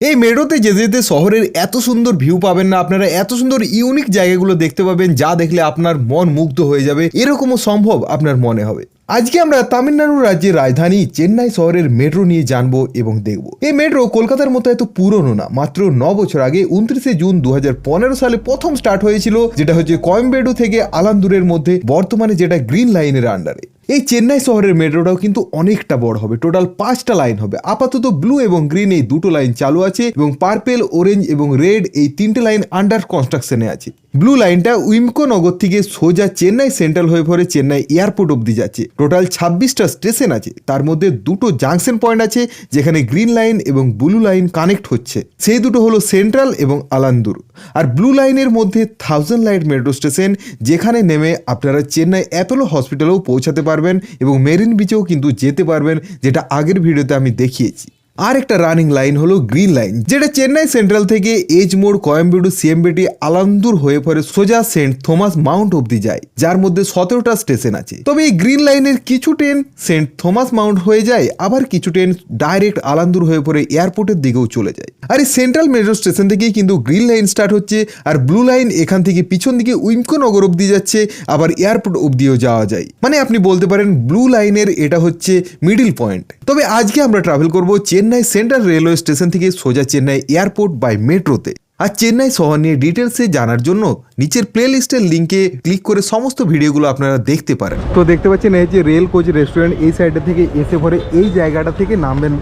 এই মেট্রোতে যেতে যেতে শহরের এত সুন্দর ভিউ পাবেন না, আপনারা এত সুন্দর ইউনিক জায়গাগুলো দেখতে পাবেন যা দেখলে আপনার মন মুগ্ধ হয়ে যাবে, এরকমও সম্ভব আপনার মনে হবে। আজকে আমরা তামিলনাড়ু রাজ্যের রাজধানী চেন্নাই শহরের মেট্রো নিয়ে জানব এবং দেখব। এই মেট্রো কলকাতার মতো এত পুরনো না, মাত্র ন বছর আগে উনত্রিশে জুন দু হাজার পনেরো সালে প্রথম স্টার্ট হয়েছিল, যেটা হচ্ছে কয়েম্বেডু থেকে আলান্দুরের মধ্যে, বর্তমানে যেটা গ্রিন লাইনের আন্ডারে এই চেন্নাই শহরের মেট্রোটাও কিন্তু অনেকটা বড় হবে, টোটাল পাঁচটা লাইন হবে। আপাতত ব্লু এবং গ্রিন এই দুটো লাইন চালু আছে এবং পার্পেল, অরেঞ্জ এবং রেড এই তিনটে লাইন আন্ডার কনস্ট্রাকশনে আছে। ব্লু লাইনটা উইমকো নগর থেকে সোজা চেন্নাই সেন্ট্রাল হয়ে পড়ে চেন্নাই এয়ারপোর্ট অব্দি যাচ্ছে। টোটাল ছাব্বিশটা স্টেশন আছে। তার মধ্যে দুটো জাংশন পয়েন্ট আছে, যেখানে গ্রিন লাইন এবং ব্লু লাইন কানেক্ট হচ্ছে। সেই দুটো হলো সেন্ট্রাল এবং আলান্দুর। আর ব্লু লাইনের মধ্যে থাউজেন্ড লাইট মেট্রো স্টেশন, যেখানে নেমে আপনারা চেন্নাই অ্যাপোলো হসপিটালেও পৌঁছাতে পারবেন এবং মেরিন বিচেও কিন্তু যেতে পারবেন, যেটা আগের ভিডিওতে আমি দেখিয়েছি। আর একটা রানিং লাইন হলো গ্রিন লাইন যেটা চেন্নাই সেন্ট্রাল থেকে এজ মোড় কোয়েম্বেডু সিএমবিটি আলান্দুর হয়ে পরে সোজা সেন্ট থমাস মাউন্ট অব্দি যায়, যার মধ্যে সতেরোটা স্টেশন আছে। তবে এই গ্রিন লাইনের কিছু ট্রেন সেন্ট থমাস মাউন্ট হয়ে যায়, আবার কিছু ট্রেন ডাইরেক্ট আলান্দুর হয়ে পরে এয়ারপোর্টের দিকেও চলে যায়। আর এই সেন্ট্রাল মেট্রো স্টেশন থেকেই কিন্তু গ্রিন লাইন স্টার্ট হচ্ছে, আর ব্লু লাইন এখান থেকে পিছন দিকে উইমকো নগর অব্দি যাচ্ছে, আবার এয়ারপোর্ট অব্দিও যাওয়া যায়। মানে আপনি বলতে পারেন ব্লু লাইনের এটা হচ্ছে মিডিল পয়েন্ট তবে আজকে আমরা ট্রাভেল করব চেন্নাই সেন্ট্রাল রেলওয়ে স্টেশন থেকে সোজা চেন্নাই এয়ারপোর্ট বাই মেট্রোতে। আর চেন্নাই শহর নিয়ে ডিটেলসে জানার জন্য নিচের প্লে লিস্টের লিঙ্কে ক্লিক করে সমস্ত ভিডিওগুলো আপনারা দেখতে পারেন। তো দেখতে পাচ্ছেন এই যে রেল কোচ রেস্টুরেন্ট এই সাইডে থেকে এসে পরে এই জায়গাটা থেকে নামবেন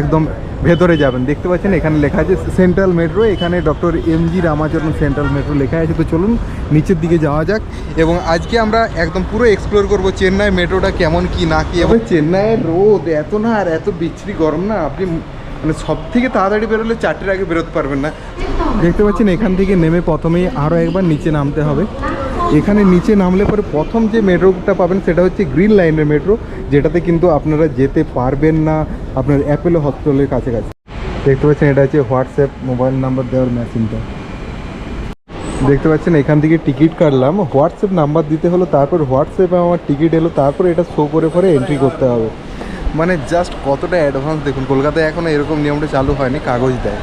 একদম ভেতরে যাবেন। দেখতে পাচ্ছেন এখানে লেখা আছে সেন্ট্রাল মেট্রো, এখানে doctor M G Ramacharan central metro লেখা আছে। তো চলুন নিচের দিকে যাওয়া যাক এবং আজকে আমরা একদম পুরো এক্সপ্লোর করব চেন্নাই মেট্রোটা কেমন কি, না কি। এবং চেন্নাইয়ের রোদ এত না আর এত বিচ্ছিরি গরম না, আপনি মানে সব থেকে তাড়াতাড়ি বেরোলে চারটের আগে বেরোতে পারবেন না। দেখতে পাচ্ছেন এখান থেকে নেমে প্রথমেই আরও একবার নিচে নামতে হবে। এখানে নিচে নামলে পরে প্রথম যে মেট্রোটা পাবেন সেটা হচ্ছে গ্রিন লাইনের মেট্রো, যেটাতে কিন্তু আপনারা যেতে পারবেন না আপনার অ্যাপেলো হসপিটালের কাছাকাছি। দেখতে পাচ্ছেন এটা হচ্ছে হোয়াটসঅ্যাপ মোবাইল নাম্বার দেওয়ার মেশিনটা। দেখতে পাচ্ছেন এখান থেকে টিকিট কাটলাম। হোয়াটসঅ্যাপ নাম্বার দিতে হলো, তারপর হোয়াটসঅ্যাপে আমার টিকিট এলো, তারপর এটা শো করে পরে এন্ট্রি করতে হবে। মানে জাস্ট কতটা অ্যাডভান্স দেখুন, কলকাতায় এখনও এরকম নিয়মটা চালু হয়নি, কাগজ দেয়।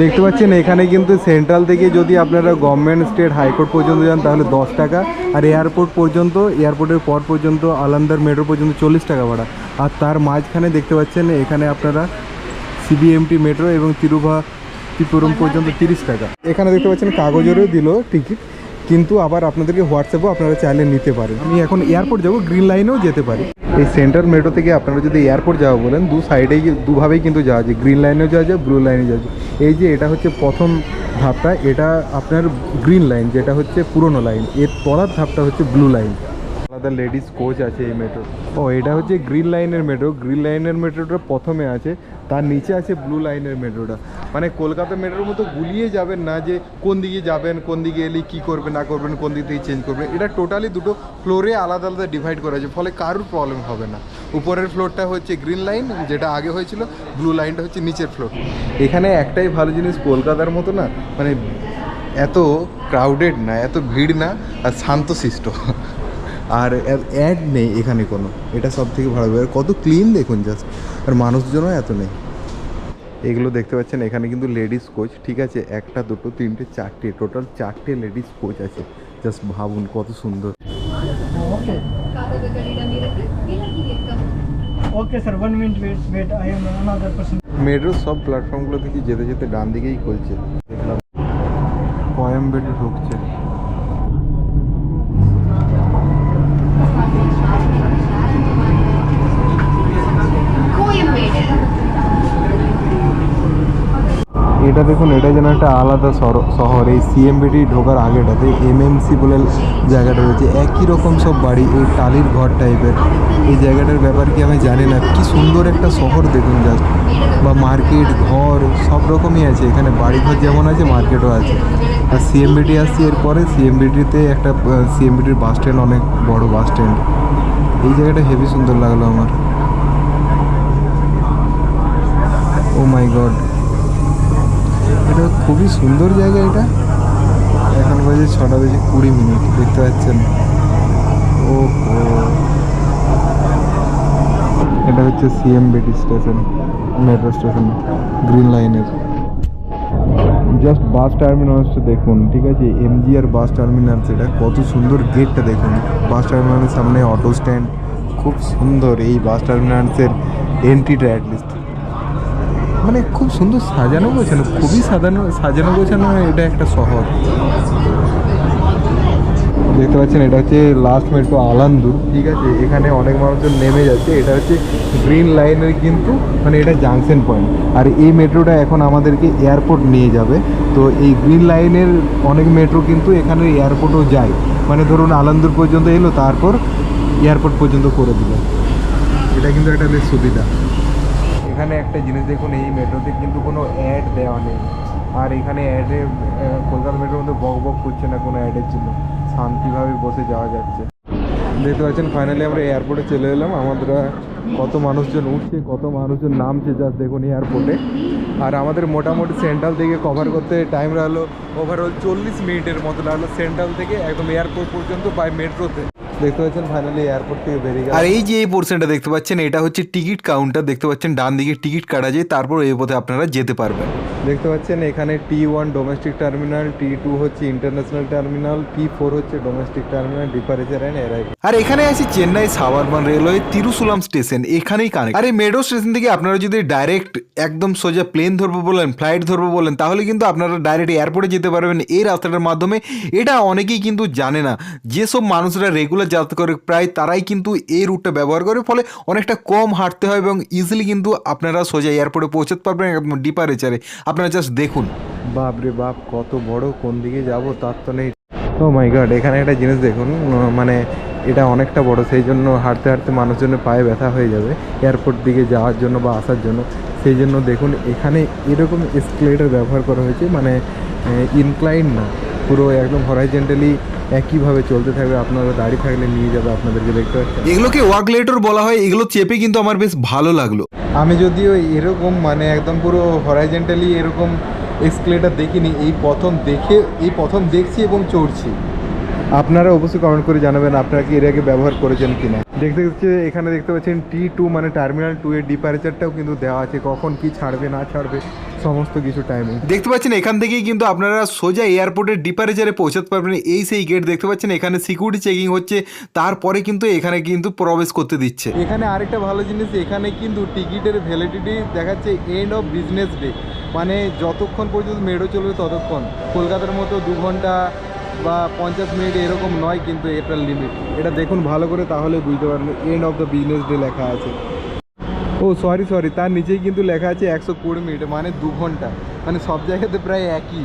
দেখতে পাচ্ছেন, এখানে কিন্তু সেন্ট্রাল থেকে যদি আপনারা গভর্নমেন্ট স্টেট হাইকোর্ট পর্যন্ত যান, তাহলে দশ টাকা। আর এয়ারপোর্ট পর্যন্ত এয়ারপোর্টের পর পর্যন্ত, আলান্দার মেট্রো পর্যন্ত চল্লিশ টাকা ভাড়া। আর তার মাঝখানে দেখতে পাচ্ছেন, এখানে আপনারা সিবিএমটি মেট্রো এবং তিরুভা, ত্রিপুরম পর্যন্ত তিরিশ টাকা। এখানে দেখতে পাচ্ছেন, কাগজেরও দিল টিকিট কিন্তু আবার আপনাদেরকে হোয়াটসঅ্যাপও আপনারা চাইলে নিতে পারেন। আমি এখন এয়ারপোর্ট যাব, গ্রিন লাইনেও যেতে পারি। এই সেন্ট্রাল মেট্রো থেকে আপনারা যদি এয়ারপোর্ট যাওয়া বলেন, দু সাইডেই দুভাবেই কিন্তু যাওয়া যায়। গ্রিন লাইনেও যাওয়া যায়, ব্লু লাইনে যাওয়া যায়। এই যে এটা হচ্ছে প্রথম ধাপটা, এটা আপনার গ্রিন লাইন, যেটা হচ্ছে পুরনো লাইন। এর তলার ধাপটা হচ্ছে ব্লু লাইন। আলাদা লেডিস কোচ আছে এই মেট্রো। ও, এটা হচ্ছে গ্রিন লাইনের মেট্রো। গ্রিন লাইনের মেট্রোটা প্রথমে আছে তার নিচে আছে ব্লু লাইনের মেট্রোটা। মানে কলকাতা মেট্রোর মতো গুলিয়ে যাবেন না যে কোন দিকে যাবেন, কোন দিকে এলে কী করবেন, না করবেন, কোন দিক থেকে চেঞ্জ করবেন। এটা টোটালি দুটো ফ্লোরে আলাদা আলাদা ডিভাইড করা আছে ফলে কারোর প্রবলেম হবে না। উপরের ফ্লোরটা হচ্ছে গ্রিন লাইন যেটা আগে হয়েছিল ব্লু লাইনটা হচ্ছে নিচের ফ্লোর এখানে একটাই ভালো জিনিস কলকাতার মতো না মানে এত ক্রাউডেড না, এত ভিড় না, আর শান্তশিষ্ট। আর অ্যাড নেই এখানে কোনো। এটা সব থেকে ভালো কত ক্লিন দেখুন জাস্ট আর মানুষজনও এত নেই। এগুলো দেখতে পাচ্ছেন এখানে কিন্তু লেডিস কোচ ঠিক আছে? একটা দুটো তিনটে চারটে টোটাল চারটে লেডিস কোচ আছে। জাস্ট ভাবুন কত সুন্দর। Another person. মেট্রোর সব প্ল্যাটফর্মগুলো থেকে যেতে যেতে ডান দিকেই খুলছে। দেখলাম কয়েম্বেটে ঢুকছে। এটা দেখুন, এটা যেন একটা আলাদা শহর- এই সিএমবিটি ঢোকার আগেটাতে এমএমসি বলে জায়গাটা রয়েছে। একই রকম সব বাড়ি, এই টালির ঘর টাইপের। এই জায়গাটার ব্যাপার কি আমি জানি না। কি সুন্দর একটা শহর দেখুন জাস্ট বা মার্কেট, ঘর, সব রকমই আছে। এখানে বাড়িঘর যেমন আছে, মার্কেটও আছে। আর সিএমবিটি আসছি এরপরে সিএমবিটিতে একটা সিএমবিটির বাস স্ট্যান্ড অনেক বড় বাস স্ট্যান্ড এই জায়গাটা হেভি সুন্দর লাগল আমার। ও মাই গড এটা খুবই সুন্দর জায়গা এটা। এখন বাজে ছটা বেজে কুড়ি মিনিট, দেখতে পাচ্ছেন? ও এটা হচ্ছে CMBT station metro station green লাইনের জাস্ট বাস টার্মিনালসটা দেখুন, ঠিক আছে? এমজিআর বাস টার্মিনাল সেটা কত সুন্দর গেটটা দেখুন। বাস টার্মিনালের সামনে অটো স্ট্যান্ড খুব সুন্দর এই বাস টার্মিনালসের এন্ট্রিটা অ্যাটলিস্ট মানে খুব সুন্দর সাজানো গোছানো খুবই সাজানো সাজানো গোছানো এটা একটা শহর। দেখতে পাচ্ছেন এটা হচ্ছে লাস্ট মেট্রো আলান্দুর ঠিক আছে এখানে অনেক মানুষজন নেমে যাচ্ছে। এটা হচ্ছে গ্রিন লাইনের কিন্তু মানে এটা জাংশন পয়েন্ট আর এই মেট্রোটা এখন আমাদেরকে এয়ারপোর্ট নিয়ে যাবে। তো এই গ্রিন লাইনের অনেক মেট্রো কিন্তু এখানে এয়ারপোর্টও যায়। মানে ধরুন আলান্দুর পর্যন্ত এলো তারপর এয়ারপোর্ট পর্যন্ত করে দিল। এটা কিন্তু একটা বেশ সুবিধা। এখানে একটা জিনিস দেখুন, এই মেট্রোতে কিন্তু কোনো অ্যাড দেওয়া নেই। আর এখানে অ্যাডে কলকাতা মেট্রোর মধ্যে বক বক করছে না কোনো অ্যাডের জন্য। শান্তিভাবে বসে যাওয়া যাচ্ছে। দেখতে পাচ্ছেন ফাইনালি আমরা এয়ারপোর্টে চলে এলাম। আমাদের কত মানুষজন উঠছে, কত মানুষজন নামছে জাস্ট দেখুন এয়ারপোর্টে আর আমাদের মোটামুটি সেন্ট্রাল থেকে কভার করতে টাইম লাগল ওভারঅল চল্লিশ মিনিটের মতো লাগল। সেন্ট্রাল থেকে একদম এয়ারপোর্ট পর্যন্ত বাই মেট্রোতে দেখতে পাচ্ছেন ফাইনালি এয়ারপোর্ট থেকে বেরিয়ে গেল আর এই যে এই পোর্শনটা দেখতে পাচ্ছেন, এটা হচ্ছে টিকিট কাউন্টার দেখতে পাচ্ছেন, ডান দিকে টিকিট কাটা যায়, তারপর এই পথে আপনারা যেতে পারবেন। দেখতে পাচ্ছেন, এখানে T one domestic terminal T two হচ্ছে ইন্টারন্যাশনাল টার্মিনাল টি ফোর হচ্ছে ডোমেস্টিক টার্মিনাল ডিপারেচার অ্যান্ড এরাই আর এখানে আছে Chennai suburban railway, Tirusulam station, এখানেই কানেক্ট আর এই মেডো স্টেশন থেকে আপনারা যদি ডাইরেক্ট একদম সোজা প্লেন ধরবো বলেন ফ্লাইট ধরবো বলেন, তাহলে কিন্তু আপনারা ডাইরেক্ট এয়ারপোর্টে যেতে পারবেন এই রাস্তাটার মাধ্যমে। এটা অনেকেই কিন্তু জানে না। যেসব মানুষরা রেগুলার যাতায়াত করে, প্রায় তারাই কিন্তু এই রুটটা ব্যবহার করে, ফলে অনেকটা কম হাঁটতে হয় এবং ইজিলি কিন্তু আপনারা সোজা এয়ারপোর্টে পৌঁছতে পারবেন, একদম ডিপারেচারে আপনারা জাস্ট দেখুন। বাপ রে বাপ কত বড় কোন দিকে যাব তার তো নেই। ও মাই গড এখানে একটা জিনিস দেখুন মানে এটা অনেকটা বড় সেই জন্য হাঁটতে হাঁটতে মানুষজনের পায়ে ব্যথা হয়ে যাবে এয়ারপোর্ট দিকে যাওয়ার জন্য বা আসার জন্য। সেই জন্য দেখুন এখানে এরকম এসকেলেটার ব্যবহার করা হয়েছে মানে ইনক্লাইন না। পুরো একদম হরাইজেন্টালি একইভাবে চলতে থাকবে আপনারা দাঁড়িয়ে থাকলে নিয়ে যাবে আপনাদেরকে দেখতে পাচ্ছেন। এগুলোকে ওয়াকলেটর বলা হয় এগুলো চেপে কিন্তু আমার বেশ ভালো লাগল। আমি যদিও এরকম মানে একদম পুরো হরাইজেন্টালি এরকম এক্সক্লেটার দেখিনি, এই প্রথম দেখে, এই প্রথম দেখছি এবং চড়ছি। আপনারা অবশ্যই কমেন্ট করে জানাবেন আপনারা কি এর আগে ব্যবহার করেছেন কিনা। দেখতে দেখতে এখানে দেখতে পাচ্ছেন টি টু মানে টার্মিনাল টু এর ডিপারেচারটাও কিন্তু দেওয়া আছে। কখন কি ছাড়বে না ছাড়বে সমস্ত কিছু টাইমিং দেখতে পাচ্ছেন এখান থেকেই কিন্তু আপনারা সোজা এয়ারপোর্টের ডিপারেচারে পৌঁছাতে পারবেন। এই সেই গেট দেখতে পাচ্ছেন এখানে সিকিউরিটি চেকিং হচ্ছে। তারপরে কিন্তু এখানে কিন্তু প্রবেশ করতে দিচ্ছে। এখানে আরেকটা ভালো জিনিস এখানে কিন্তু টিকিটের ভ্যালিডিটি দেখাচ্ছে এন্ড অফ বিজনেস ডে মানে যতক্ষণ পর্যন্ত মেডো চলবে ততক্ষণ। কলকাতার মতো দু ঘণ্টা বা পঞ্চাশ মিনিট এরকম নয় কিন্তু এটার লিমিট এটা দেখুন ভালো করে, তাহলে বুঝতে পারবেন end of the business day লেখা আছে। ও সরি সরি তার নিচেই কিন্তু লেখা আছে একশো কুড়ি মিনিট মানে দু ঘণ্টা। মানে সব জায়গাতে প্রায় একই।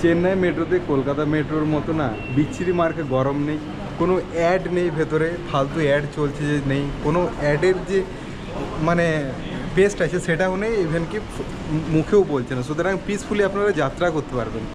চেন্নাই মেট্রোতে কলকাতা মেট্রোর মতো না, বিচ্ছিরি মার্কে গরম নেই, কোনো অ্যাড নেই ভেতরে, ফালতু অ্যাড চলছে যে নেই, কোনো অ্যাডের যে মানে পেস্ট আছে সেটাও নেই ইভেন কি মুখেও বলছে না। সুতরাং পিসফুলি আপনারা যাত্রা করতে পারবেন।